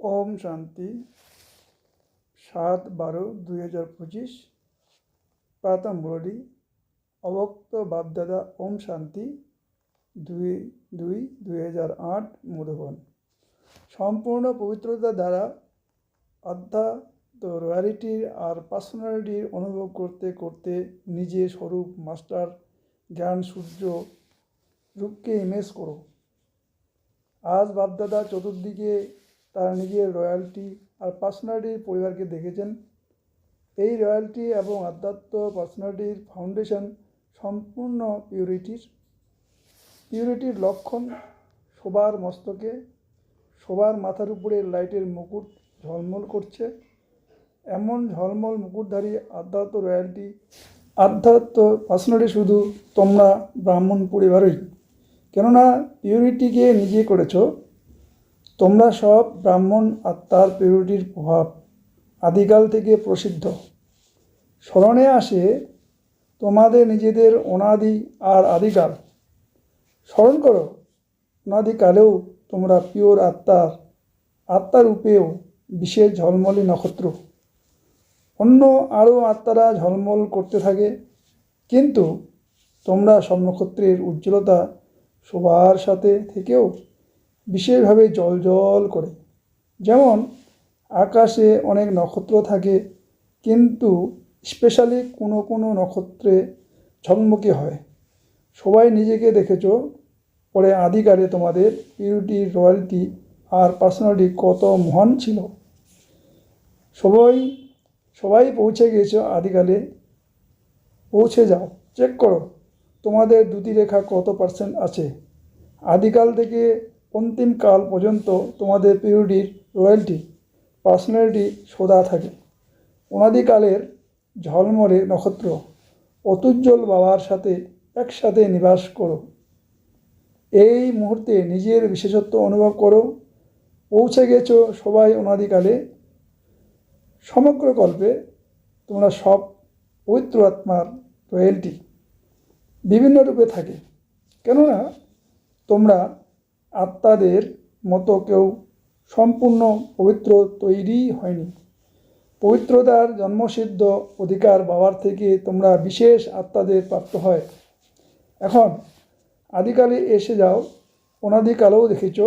ওম শান্তি। সাত বারো দুই হাজার পঁচিশ। প্রাতঃ মুরলী অবক্ত বাপদাদা ওম শান্তি, দুই দুই দুই হাজার আট, মধুবন। সম্পূর্ণ পবিত্রতা দ্বারা অধ্যাত্ম রয়্যালিটির আর পার্সোনালিটির অনুভব করতে করতে নিজে স্বরূপ, মাস্টার, জ্ঞান, সূর্য রূপকে ইমেজ করো। আজ বাপদাদা চতুর্দিকে তার নিজের রয়্যালটি আর পার্সোনালিটির পরিবারকে দেখেছেন। এই রয়্যালটি এবং আধ্যাত্ম পার্সোনালিটির ফাউন্ডেশন সম্পূর্ণ পিউরিটির। পিউরিটির লক্ষণ সবার মস্তকে সবার মাথার উপরে লাইটের মুকুট ঝলমল করছে। এমন ঝলমল মুকুটধারী আধ্যাত্ম রয়্যালটি, আধ্যাত্ম পার্সোনালিটি শুধু তোমরা ব্রাহ্মণ পরিবারই কেননা পিউরিটিকে নিজে করেছ, তোমরা সব ব্রাহ্মণ আত্মার পিউরিটির প্রভাব আদিকাল থেকে প্রসিদ্ধ। স্মরণে আসে, তোমাদের নিজেদের অনাদি আর আদিকাল। স্মরণ করো, অনাদিকালেও তোমরা পিওর আত্মার আত্মার রূপেও বিশেষ ঝলমলে নক্ষত্র। অন্য আরও আত্মারা ঝলমল করতে থাকে, কিন্তু তোমরা সব নক্ষত্রের উজ্জ্বলতা সবার সাথে থেকেও বিশেষভাবে জল জল করে। যেমন, আকাশে অনেক নক্ষত্র থাকে, কিন্তু স্পেশালি কোনো কোনো নক্ষত্রে ঝকমকে হয়। সবাই নিজেকে দেখেছ, পরে আদিকালে তোমাদের পিউরিটি, রয়্যালটি আর পার্সোনালিটি কত মহান ছিল। সবাই সবাই পৌঁছে গিয়েছো আদিকালে পৌঁছে যাও, চেক করো, তোমাদের দুটি রেখা কত পার্সেন্ট আছে। আদিকাল থেকে অন্তিম কাল পর্যন্ত তোমাদের পিউরিটির রয়্যালটি, পার্সোনালিটি সোদা থাকে। অনাদিকালের ঝলমলে নক্ষত্র, অতুজ্জ্বল বাবার সাথে একসাথে নিবাস করো। এই মুহূর্তে নিজের বিশেষত্ব অনুভব করো। পৌঁছে গেছো সবাই অনাদিকালে। সমগ্র কল্পে তোমরা সব পবিত্র আত্মার রয়্যালটি বিভিন্ন রূপে থাকে। কেননা তোমরা আত্মাদের মতো কেউ সম্পূর্ণ পবিত্র তৈরি হয়নি। পবিত্রতার জন্মসিদ্ধ অধিকার বাবার থেকে তোমরা বিশেষ আত্মাদের প্রাপ্ত হয়। এখন, আদিকালে এসে যাও, অনাদিকালেও দেখেছ,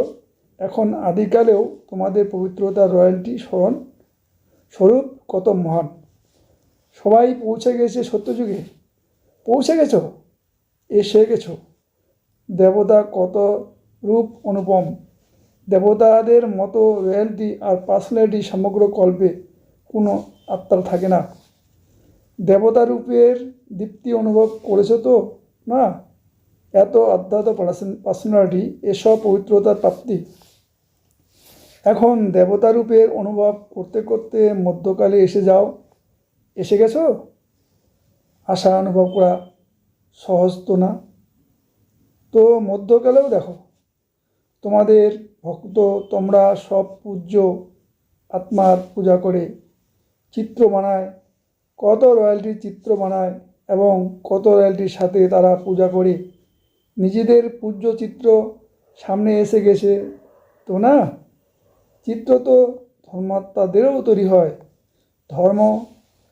এখন আদিকালেও তোমাদের পবিত্রতার রয়্যালটি স্মরণ স্বরূপ কত মহান। সবাই পৌঁছে গেছে সত্যযুগে। পৌঁছে গেছ? এসে গেছ। দেবতা কত রূপ অনুপম। দেবতাদের মতো রয়্যালটি আর পার্সোনালিটি সমগ্র কল্পে কোনো আত্মার থাকে না। দেবতা রূপের দীপ্তি অনুভব করেছ তো? না? এত আধ্যাত্ম পার্সোনালিটি, এসব পবিত্রতার প্রাপ্তি। এখন দেবতা রূপের অনুভব করতে করতে মধ্যকালে এসে যাও। এসে গেছো? আশা অনুভব করা সহজ তো না? তো মধ্যকালেও দেখো। তোমাদের ভক্ত তোমরা সব পূজ্য আত্মার পূজা করে চিত্র বানায়, কত রয়্যালটির চিত্র বানায় এবং কত রয়্যালটির সাথে তারা পূজা করে। নিজেদের পূজ্য চিত্র সামনে এসে গেছে তো না? চিত্র তো ধর্মাত্মাদেরও তৈরি হয়, ধর্ম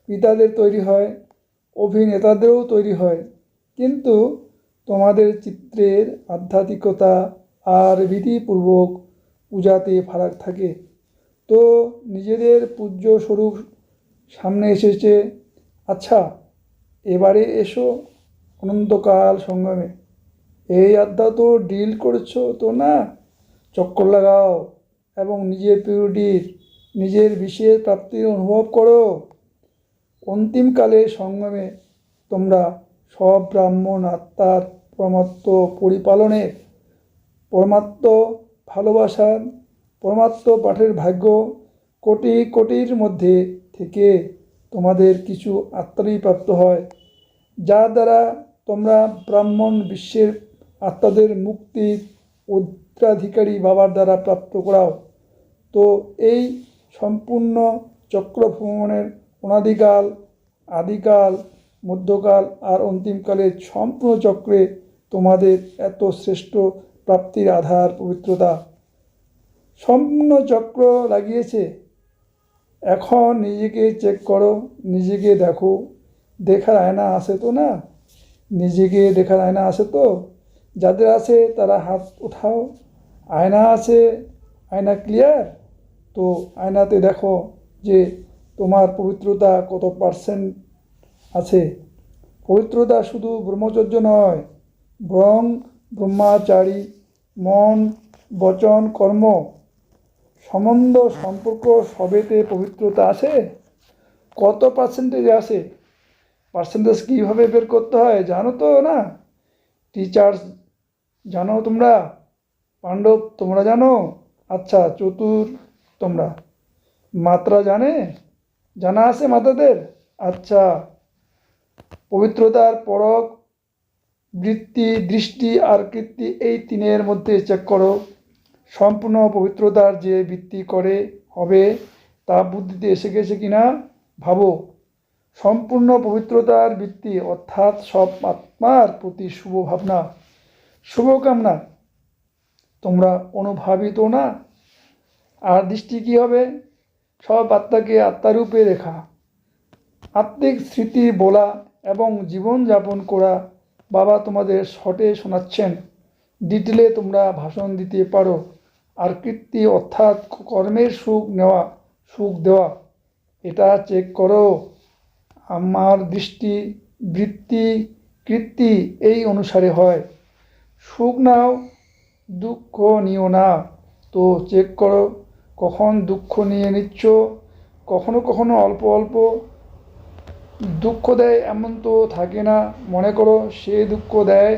পিতাদের তৈরি হয়, অভিনেতাদেরও তৈরি হয়। কিন্তু তোমাদের চিত্রের আধ্যাত্মিকতা আর বিধিপূর্বক পূজাতে ফারাক থাকে। তো নিজেদের পূজ্য স্বরূপ সামনে এসেছে। আচ্ছা এবারে এসো অনন্তকাল সঙ্গমে। এই আধ্যা তো ডিল করছ তো না? চক্কর লাগাও এবং নিজের পিউরিটির, নিজের বিশেষ প্রাপ্তির অনুভব করো। অন্তিমকালে সঙ্গমে তোমরা সব ব্রাহ্মণ আত্মার পরমাত্ম পরিপালনের পরমাত্ম ভালোবাসার পরমাত্ম পাঠের ভাগ্য কোটি কোটির মধ্যে থেকে তোমাদের কিছু আত্মারই প্রাপ্ত হয়, যা দ্বারা তোমরা ব্রাহ্মণ বিশ্বের আত্মাদের মুক্তির উত্তরাধিকারী বাবার দ্বারা প্রাপ্ত করাও। তো এই সম্পূর্ণ চক্র ভ্রমণের অনাদিকাল, আদিকাল, মধ্যকাল আর অন্তিমকালের সম্পূর্ণ চক্রে তোমাদের এত শ্রেষ্ঠ প্রাপ্তির আধার, পবিত্রতা স্বপ্ন চক্র লাগিয়েছে। এখন নিজেকে চেক করো, নিজেকে দেখো। দেখার আয়না আসে তো না? নিজেকে দেখার আয়না আছে তো? যাদের আছে তারা হাত উঠাও। আয়না আছে, আয়না ক্লিয়ার তো আয়নাতে দেখো যে তোমার পবিত্রতা কত পার্সেন্ট আছে। পবিত্রতা শুধু ব্রহ্মচর্য নয়, বরং ব্রহ্মাচারী মন, বচন, কর্ম, সম্বন্ধ, সম্পর্ক সবেতে পবিত্রতা আছে? কত পার্সেন্টেজ আছে? পার্সেন্টেজ কীভাবে বের করতে হয় জানো তো না? টিচার্স জানো তোমরা? পাণ্ডব, তোমরা জানো? আচ্ছা চতুর, তোমরা। মাত্রা জানে? জানা আছে মাতাদের? আচ্ছা। পবিত্রতার পরক বৃত্তি, দৃষ্টি আর কীর্তি এই তিনের মধ্যে চেক করো। সম্পূর্ণ পবিত্রতার যে বৃত্তি করে হবে, তা বুদ্ধিতে এসে গেছে কিনা ভাবো। সম্পূর্ণ পবিত্রতার বৃত্তি অর্থাৎ সব আত্মার প্রতি শুভ ভাবনা শুভকামনা তোমরা অনুভাবিত না? আর দৃষ্টি কী হবে? সব আত্মাকে আত্মারূপে রেখা আত্মিক স্মৃতি বলা এবং জীবনযাপন করা বাবা তোমাদের শটে শোনাচ্ছেন। ডিটেলে তোমরা ভাষণ দিতে পারো। আর কীর্তি অর্থাৎ কর্মের সুখ নেওয়া, সুখ দেওয়া, এটা চেক করো। আমার দৃষ্টি বৃত্তি কৃত্তি এই অনুসারে হয়। সুখ নাও, দুঃখ নিও না। তো চেক করো, কখন দুঃখ নিয়ে নিচ্ছ? কখনো কখনো অল্প অল্প দুঃখ দেয় এমন তো থাকে না, মনে করো সে দুঃখ দেয়।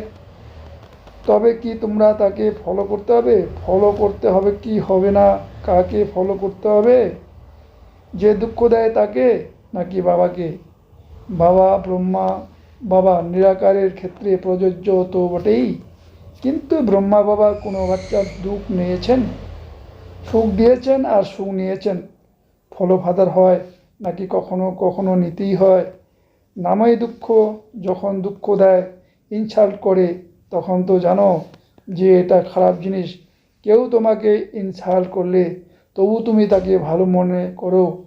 তবে কি তোমরা তাকে ফলো করতে হবে? ফলো করতে হবে কি হবে না? কাকে ফলো করতে হবে? যে দুঃখ দেয় তাকে নাকি বাবাকে? বাবা ব্রহ্মা, বাবা নিরাকারের ক্ষেত্রে প্রযোজ্য তো বটেই। কিন্তু ব্রহ্মা বাবা কোনো বাচ্চার দুঃখ নিয়েছেন? সুখ দিয়েছেন আর সুখ নিয়েছেন। ফলো ফাদার হয়। নাকি কখনো কখনো নিতেই হয়। নামই দুঃখ, যখন দুঃখ দেয়, ইনসাল্ট করে, তখন তো জানো যে এটা খারাপ জিনিস। কেউ তোমাকে ইনসাল্ট করলে তবু তুমি তাকে ভালো মনে করো।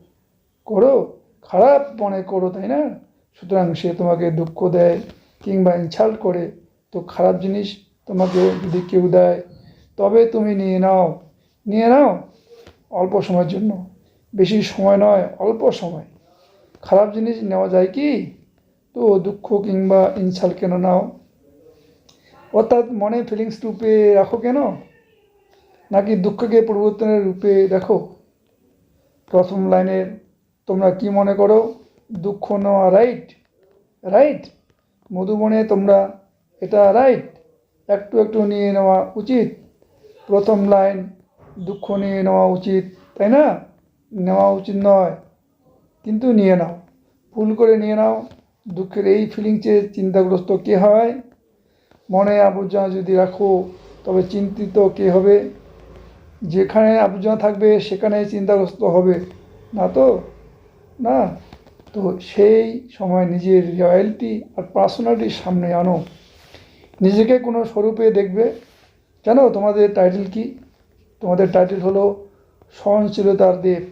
করো? খারাপ মনে করো, তাই না? সুতরাং সে তোমাকে দুঃখ দেয় কিংবা ইনসাল্ট করে, তো খারাপ জিনিস তোমাকে যদি কেউ দেয়, তবে তুমি নিয়ে নাও। নিয়ে নাও অল্প সময়ের জন্য। বেশি সময় নয়, অল্প সময়। খারাপ জিনিস নেওয়া যায় কি? তো দুঃখ কিংবা ইনসাল কেন নাও? অর্থাৎ মনে ফিলিংস রূপে রাখো কেন? নাকি দুঃখকে পরিবর্তনের রূপে দেখো? প্রথম লাইনের তোমরা কি মনে করো? দুঃখ নেওয়া রাইট রাইট মধুবনে তোমরা এটা রাইট একটু একটু নিয়ে নেওয়া উচিত। প্রথম লাইন, দুঃখ নিয়ে নেওয়া উচিত, তাই না? নেওয়া উচিত নয়। কিন্তু নিয়ে নাও। ভুল করে নিয়ে নাও। দুঃখের এই ফিলিংসে চিন্তাগ্রস্ত কে হয়? মনে আবর্জনা যদি রাখো, তবে চিন্তিত কে হবে? যেখানে আবর্জনা থাকবে, সেখানে চিন্তাগ্রস্ত হবে। না তো? না? তো সেই সময় নিজের রয়্যালটি আর পার্সোনালিটির সামনে আনো। নিজেকে কোনো স্বরূপে দেখবে। জানো তোমাদের টাইটেল কি? তোমাদের টাইটেল হলো সহনশীলতার দেব।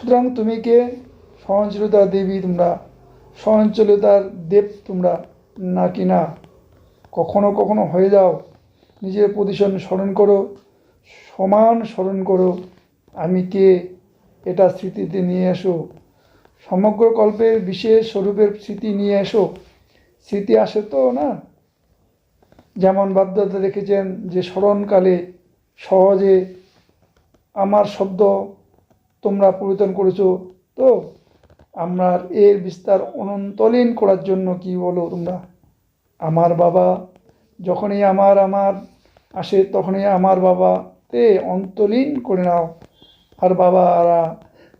সুতরাং তুমি কে? সহনশীলতার দেবী তোমরা। সহনশীলতার দেব তোমরা নাকি না? কখনো কখনো হয়ে যাও। নিজের পজিশন স্মরণ করো। সমান স্মরণ করো, আমি কে? এটা স্মৃতিতে নিয়ে এসো। সমগ্র কল্পের বিশেষ স্বরূপের স্মৃতি নিয়ে এসো। স্মৃতি আসে তো, না? যেমন বাধ্যতা রেখেছেন যে, স্মরণকালে সহজে আমার শব্দ তোমরা পরিবর্তন করেছ, তো আমরা এর বিস্তার অনন্তলীন করার জন্য কি বলো তোমরা? আমার বাবা যখনই আমার আমার আসে তখনই আমার বাবা তে অন্তলীন করে নাও। আর বাবারা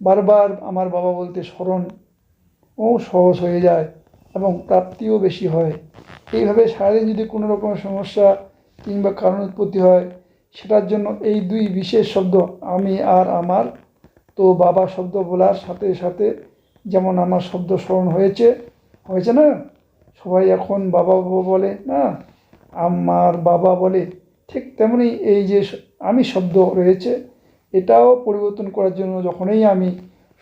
বারবার আমার বাবা বলতে স্মরণ ও সহজ হয়ে যায় এবং প্রাপ্তিও বেশি হয়। এইভাবে সারাদিন যদি কোনো রকম সমস্যা কিংবা কারণ উৎপত্তি হয় সেটার জন্য এই দুই বিশেষ শব্দ, আমি আর আমার, তো বাবা শব্দ বলার সাথে সাথে যেমন আমার শব্দ স্মরণ হয়েছে হয়েছে না? সবাই এখন বাবা বাবা বলে, না? আমার বাবা বলে, ঠিক তেমনি এই যে আমি শব্দ রয়েছে, এটাও পরিবর্তন করার জন্য যখনই আমি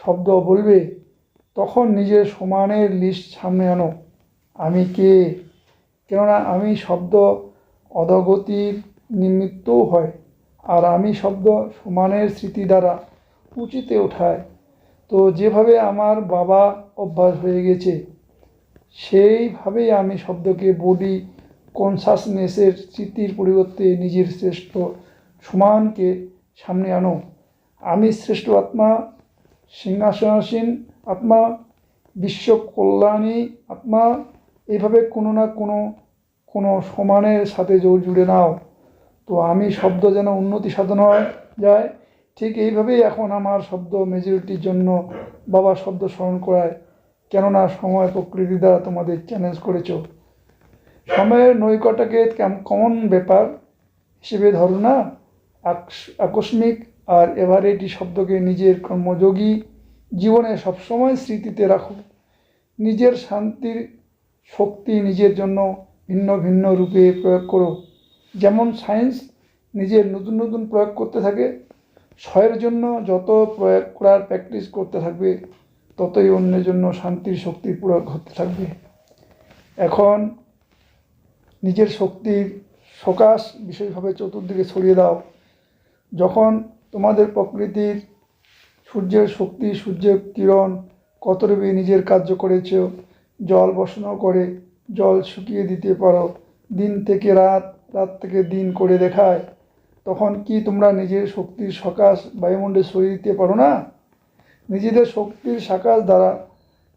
শব্দ বলবে, তখন নিজের সমানের লিস্ট সামনে আনো, আমি কে? কেননা আমি শব্দ অধগতির নিমিত্তও হয়। আর আমি শব্দ সমানের স্মৃতি দ্বারা উঁচিতে ওঠায়। তো যেভাবে আমার বাবা অভ্যাস হয়ে গেছে, সেইভাবেই আমি শব্দকে বডি কনসাসনেসের স্মৃতির পরিবর্তে নিজের শ্রেষ্ঠ সমানকে সামনে আনো। আমি শ্রেষ্ঠ আত্মা, সিংহাসনাসীন আত্মা, বিশ্ব কল্যাণী আত্মা এইভাবে কোনো না কোনো কোনো সমানের সাথে জো- জুড়ে নাও। তো আমি শব্দ যেন উন্নতি সাধন হয়, যায়। ঠিক এইভাবেই এখন আমার শব্দ মেজরিটির জন্য বাবা শব্দ স্মরণ করায়। কেননা সময় প্রকৃতি দ্বারা তোমাদের চ্যালেঞ্জ করেছ। সময়ের নৈকটকে কমন ব্যাপার হিসেবে ধরো না। আকস- আকস্মিক আর এভারেটি শব্দকে নিজের কর্মযোগী জীবনে সবসময় স্মৃতিতে রাখো। নিজের শান্তির শক্তি নিজের জন্য ভিন্ন ভিন্ন রূপে প্রয়োগ করো। যেমন সায়েন্স নিজের নতুন নতুন প্রয়োগ করতে থাকে ক্ষয়ের জন্য যত প্রয়োগ করার প্র্যাকটিস করতে থাকবে, ততই অন্যের জন্য শান্তির শক্তির প্রয়োগ হতে থাকবে। এখন নিজের শক্তির সকাশ বিশেষভাবে চতুর্দিকে ছড়িয়ে দাও। যখন তোমাদের প্রকৃতির সূর্যের শক্তি সূর্যের কিরণ কত রূপে নিজের কার্য করেছ, জল বসানো করে জল শুকিয়ে দিতে পারো, দিন থেকে রাত রাত থেকে দিন করে দেখায়, তখন কি তোমরা নিজের শক্তির সকাশ বায়ুমণ্ডলে সরিয়ে দিতে পারো না? নিজেদের শক্তির সকাশ দ্বারা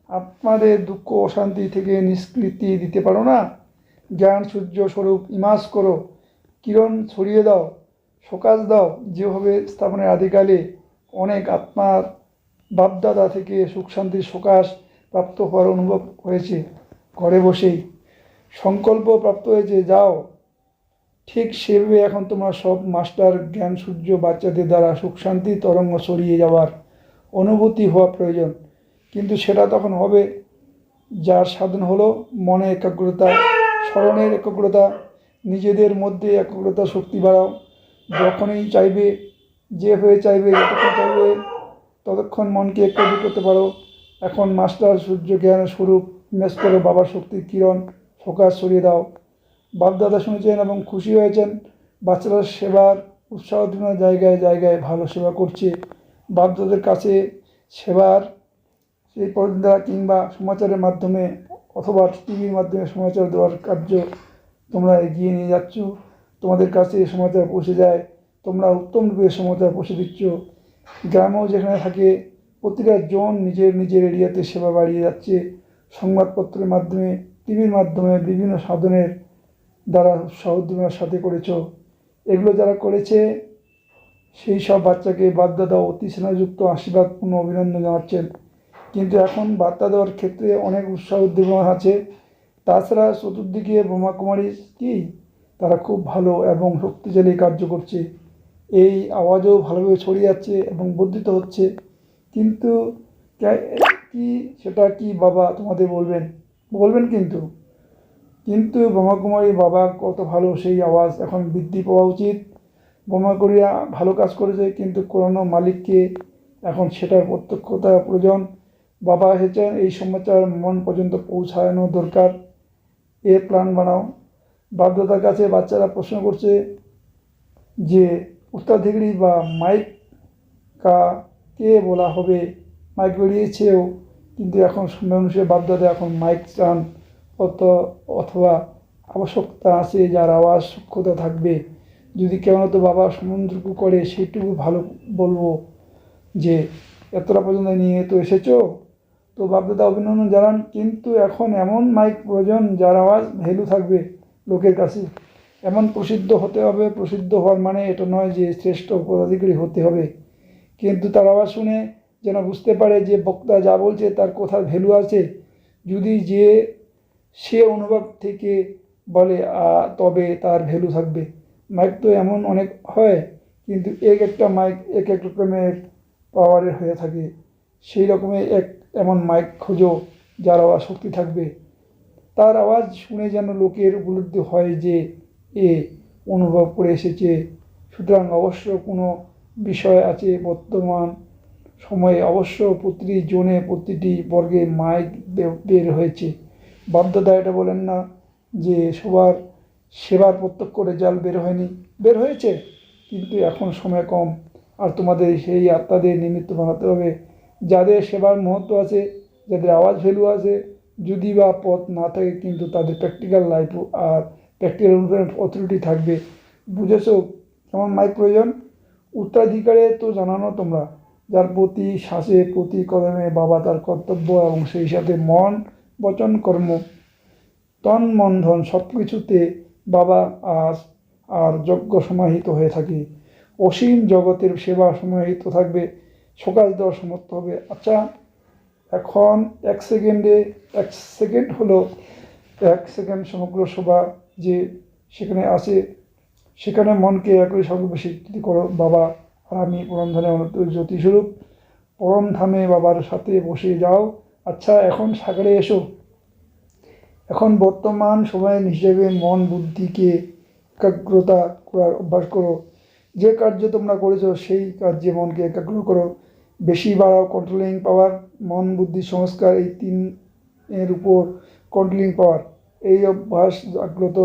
আত্মাদের দুঃখ, অশান্তি থেকে নিষ্কৃতি দিতে পারো না? জ্ঞান সূর্য স্বরূপ, ইমাস করো, কিরণ ছড়িয়ে দাও, সকাশ দাও। যেভাবে স্থাপনের আদিকালে অনেক আত্মার বাপদাদা থেকে সুখ শান্তির সকাশ প্রাপ্ত হওয়ার অনুভব হয়েছে, ঘরে বসেই। সংকল্প প্রাপ্ত হয়েছে, যাও। ঠিক সেভাবে এখন তোমরা সব মাস্টার জ্ঞান সূর্য বাচ্চাদের দ্বারা সুখ শান্তি তরঙ্গ ছড়িয়ে যাওয়ার অনুভূতি হওয়া প্রয়োজন। কিন্তু সেটা তখন হবে যার সাধন হলো মনে একাগ্রতা, স্মরণের একাগ্রতা, নিজেদের মধ্যে একাগ্রতা শক্তি বাড়াও। যখনই চাইবে, যে হয়ে চাইবে, যতক্ষণ চাইবে, ততক্ষণ মনকে একাগ্র করতে পারো। এখন মাস্টার সূর্য জ্ঞানের স্বরূপ মেস করো বাবার শক্তির কিরণ, ফোকাস সরিয়ে দাও। বাপদাদা শুনেছেন এবং খুশি হয়েছেন। বাচ্চারা সেবার উৎসাহ বিভিন্ন জায়গায় জায়গায় ভালো সেবা করছে। বাপদাদের কাছে সেবার সেই পর্দা কিংবা সমাচারের মাধ্যমে অথবা টিভির মাধ্যমে সমাচার দেওয়ার কার্য তোমরা এগিয়ে নিয়ে যাচ্ছ। তোমাদের কাছে সমাচার পৌঁছে যায়। তোমরা উত্তম রূপে সমাচার পৌঁছে দিচ্ছ। গ্রামেও যেখানে থাকে, প্রতিটা জন নিজের নিজের এরিয়াতে সেবা বাড়িয়ে যাচ্ছে। সংবাদপত্রের মাধ্যমে, টিভির মাধ্যমে বিভিন্ন সাধনের দ্বারা উদ্দীপনার সাথে করেছ। এগুলো যারা করেছে, সেই সব বাচ্চাকে বার্তা অতি স্নেহযুক্ত আশীর্বাদপূর্ণ অভিনন্দন জানাচ্ছেন। কিন্তু এখন বার্তা দেওয়ার ক্ষেত্রে অনেক উৎসাহ উদ্দীপনা আছে। তাছাড়া চতুর্দিকে ব্রহ্মাকুমারী কি? তারা খুব ভালো এবং শক্তিশালী কার্য করছে। এই আওয়াজও ভালোভাবে ছড়িয়ে যাচ্ছে এবং বর্ধিত হচ্ছে। কিন্তু কি, সেটা কি বাবা তোমাদের বলবেন? বলবেন কিন্তু। কিন্তু ব্রহ্মাকুমারী বাবা কত ভালো সেই আওয়াজ এখন বৃদ্ধি পাওয়া উচিত। ব্রহ্মাকুমারীরা ভালো কাজ করেছে, কিন্তু করোনা মালিককে এখন সেটার প্রত্যক্ষতা প্রয়োজন। বাবা এসেছেন, এই সমাচার মন পর্যন্ত পৌঁছানো দরকার। এ প্ল্যান বানাও। বাপদাদার কাছে বাচ্চারা প্রশ্ন করছে যে উত্তরাধিকারী বা মাইক কা কে বলা হবে? মাইক বেরিয়েছেও, কিন্তু এখন মানুষের বাপদাদা এখন মাইক চান। অত অথবা আবশ্যকতা আছে, যার আওয়াজ সূক্ষ্মতা থাকবে। যদি কেমন তো বাবা সমুদ্রকু করে, সেইটুকু ভালো বলব যে, এতটা পর্যন্ত নিয়ে তো এসেছ? তো বাপদাদা অভিনন্দন জানান, কিন্তু এখন এমন মাইক প্রয়োজন, যার আওয়াজ ভ্যালু থাকবে লোকের কাছে। এমন প্রসিদ্ধ হতে হবে, প্রসিদ্ধ হওয়ার মানে এটা নয় যে, শ্রেষ্ঠ পদাধিকারী হতে হবে। কিন্তু তার আওয়াজ শুনে যেন বুঝতে পারে যে, বক্তা যা বলছে তার কোথাও ভ্যালু আছে। যদি যে সে অনুভব থেকে বলে তবে তার ভ্যালু থাকবে। মাইক তো এমন অনেক হয়, কিন্তু এক একটা মাইক এক এক রকমের পাওয়ারের হয়ে থাকে। সেই রকমের এক এমন মাইক খোঁজো যার আওয়াজ শক্তি থাকবে। তার আওয়াজ শুনে যেন লোকের উপলব্ধি হয় যে, এ অনুভব করে এসেছে। সুতরাং অবশ্য কোনো বিষয় আছে বর্তমান সময়ে। অবশ্য প্রতিটি জোনে প্রতিটি বর্গে মাইক বের হয়েছে। বাপদাদা এটা বলেন না যে সবার সেবার প্রত্যক্ষ রেজাল্ট বের হয়নি। বের হয়েছে, কিন্তু এখন সময় কম। আর তোমাদের সেই আত্মাদের নিমিত্ত বানাতে হবে। যাদের সেবার মহত্ব আছে, যাদের আওয়াজ ভ্যালু আছে, যদি বা পথ না থাকে, কিন্তু তাদের প্র্যাকটিক্যাল লাইফ আর প্র্যাকটিক্যাল অনুপ্রেরণ অথরিটি থাকবে। বুঝেছ? কেমন মাইক প্রয়োজন? উত্তরাধিকারে তো জানানো তোমরা। যার প্রতি শ্বাসে, প্রতি কদমে বাবা তার কর্তব্য এবং সেই সাথে মন বচন কর্ম। তন, মন, ধন সব কিছুতে বাবা আজ আর যজ্ঞ সমাহিত হয়ে থাকে। অসীম জগতের সেবা সমাহিত থাকবে, সকাল দেওয়ার সমর্থ হবে। আচ্ছা এখন এক সেকেন্ডে, এক সেকেন্ড হলো, এক সেকেন্ড সমগ্র সভা যে সেখানে আছে, সেখানে মনকে একই সঙ্গে স্বীকৃতি করো, বাবা আর আমি পরমধামে অনন্ত জ্যোতিস্বরূপ পরমধামে বাবার সাথে বসে যাও আচ্ছা এখন সাগরে এসো। এখন বর্তমান সময়ের হিসেবে মন, বুদ্ধিকে একাগ্রতা করার অভ্যাস করো। যে কার্য তোমরা করেছ, সেই কার্যে মনকে একাগ্র করো। বেশি বাড়াও কন্ট্রোলিং পাওয়ার মন, বুদ্ধি, সংস্কার, এই তিন এর উপর কন্ট্রোলিং পাওয়ার এই অভ্যাস জাগ্রত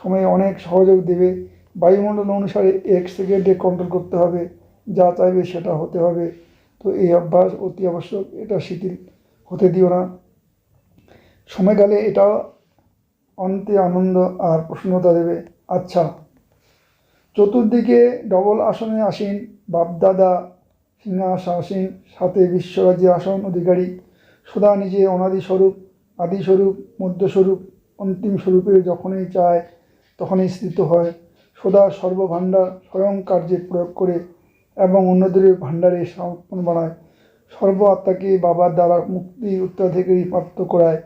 সময়ে অনেক সহযোগ দেবে। বায়ুমণ্ডল অনুসারে এক সেকেন্ডে কন্ট্রোল করতে হবে। যা চাইবে সেটা হতে হবে। তো এই অভ্যাস অতি আবশ্যক। এটা শিথিল হতে দিও না। সময়কালে এটা অন্তে আনন্দ আর প্রসন্নতা দেবে। আচ্ছা চতুর্দিকে ডবল আসনে আসীন বাপদাদা সিংহাসীন সাথে বিশ্বরাজ্যের আসন অধিকারী। সদা নিজে অনাদিস্বরূপ, আদিস্বরূপ, মধ্যস্বরূপ, অন্তিম স্বরূপে যখনই চায় তখনই স্থিত হয়। সদা সর্বভাণ্ডার স্বয়ং কার্যে প্রয়োগ করে এবং অন্যদের ভাণ্ডারে সমর্পণ বানায়। সর্ব আত্মাকে বাবার দ্বারা মুক্তি উত্তরাধিকারী প্রাপ্ত করায়?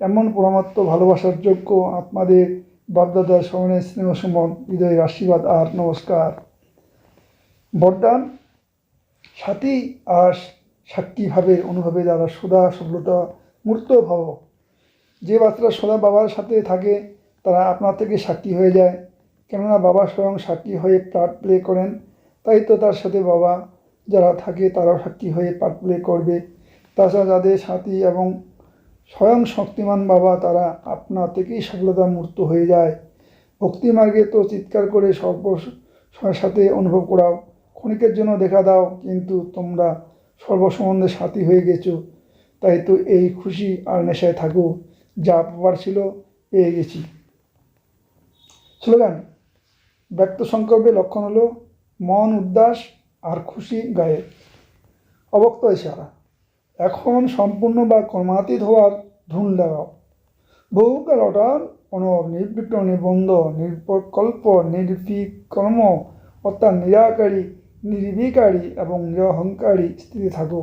এমন পরমাত্ম ভালোবাসার যোগ্য আত্মাদের বাপদাদার স্মরণে স্নেহ সুমন, হৃদয়ের আশীর্বাদ আর নমস্কার। বরদান, সাথী আর সাক্ষীভাবে অনুভবে দ্বারা সদা সফলতা মূর্ত ভাব। যে বাচ্চারা সদা বাবার সাথে থাকে, তারা আপনার থেকে সাক্ষী হয়ে যায়। কেননা বাবা স্বয়ং সাক্ষী হয়ে পার্ট প্লে করেন, তাই তো তার সাথে বাবা যারা থাকে তারাও সাক্ষী হয়ে পার্ট প্লে করবে। তাছাড়া যাদের সাথী এবং স্বয়ং শক্তিমান বাবা, তারা আপনা থেকেই সফলতা মূর্ত হয়ে যায়। ভক্তি মার্গে তো চিৎকার করে সর্ব সাথে অনুভব করাও, ক্ষণিকের জন্য দেখা দাও, কিন্তু তোমরা সর্বসম্বন্ধে সাথী হয়ে গেছো। তাই তো এই খুশি আর নেশায় থাকো, যা পাবার ছিল পেয়ে গেছি। স্লোগান, ব্যক্ত সংকল্পের লক্ষণ হলো, মন উদ্দাস আর খুশি গায়ে। অবক্ত ইশারা। এখন সম্পূর্ণ বা কর্মাতীত হওয়ার ধুন লাগাও বহুকাল অটাল অনর নির্বিঘ্ন নিবন্ধ নির্বিকল্প নির্বিকর্ম, অর্থাৎ নিরাকারী, নির্বিকারী এবং নিরহংকারী স্থিতি থাকো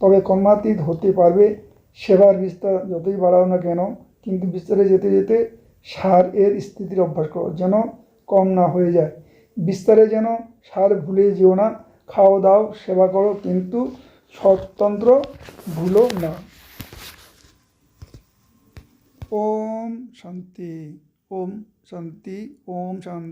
তবে কর্মাতীত হতে পারবে সেবার বিস্তার যতই বাড়াও না কেন, কিন্তু বিস্তারে যেতে যেতে সার এর স্থিতির অভ্যাস করো, যেন কম না হয়ে যায়। বিস্তারে যেন সার ভুলে যেও না, খাও দাও, সেবা করো, কিন্তু স্বতন্ত্র ভুলো না। ওম শান্তি ওম শান্তি ওম শান্তি।